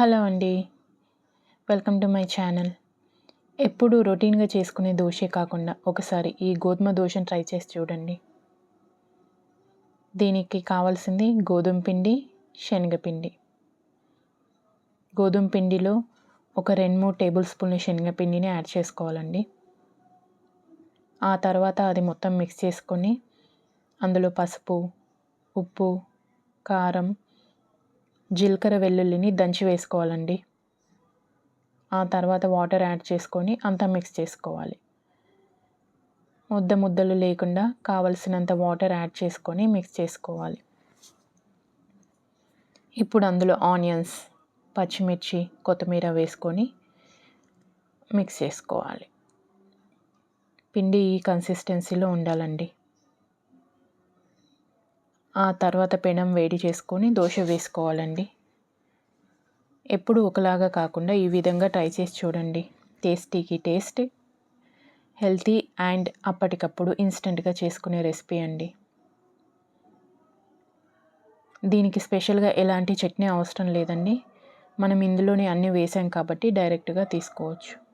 Hello అండి. Welcome to my channel. ఎప్పుడు రొటీన్గా చేసుకునే దోశే కాకుండా ఒకసారి ఈ గోధుమ దోశను ట్రై చేసి చూడండి. దీనికి కావాల్సింది గోధుమ పిండి శనగపిండి గోధుమ పిండిలో ఒక రెండు మూడు టేబుల్ స్పూన్ల శనగపిండిని యాడ్ చేసుకోవాలండి. ఆ తర్వాత అది మొత్తం మిక్స్ చేసుకొని అందులో పసుపు ఉప్పు కారం జీలకర్ర వెల్లుల్లిని దంచి వేసుకోవాలండి. ఆ తర్వాత వాటర్ యాడ్ చేసుకొని అంతా మిక్స్ చేసుకోవాలి. ముద్ద ముద్దలు లేకుండా కావలసినంత వాటర్ యాడ్ చేసుకొని మిక్స్ చేసుకోవాలి. ఇప్పుడు అందులో ఆనియన్స్ పచ్చిమిర్చి కొత్తిమీర వేసుకొని మిక్స్ చేసుకోవాలి. పిండి ఈ కన్సిస్టెన్సీలో ఉండాలండి. ఆ తర్వాత పెనం వేడి చేసుకొని దోశ వేసుకోవాలండి. ఎప్పుడు ఒకలాగా కాకుండా ఈ విధంగా ట్రై చేసి చూడండి. టేస్టీకి టేస్ట్ హెల్తీ అండ్ అప్పటికప్పుడు ఇన్స్టెంట్గా చేసుకునే రెసిపీ అండి. దీనికి స్పెషల్గా ఎలాంటి చట్నీ అవసరం లేదండి. మనం ఇందులోనే అన్నీ వేసాం కాబట్టి డైరెక్ట్గా తీసుకోవచ్చు.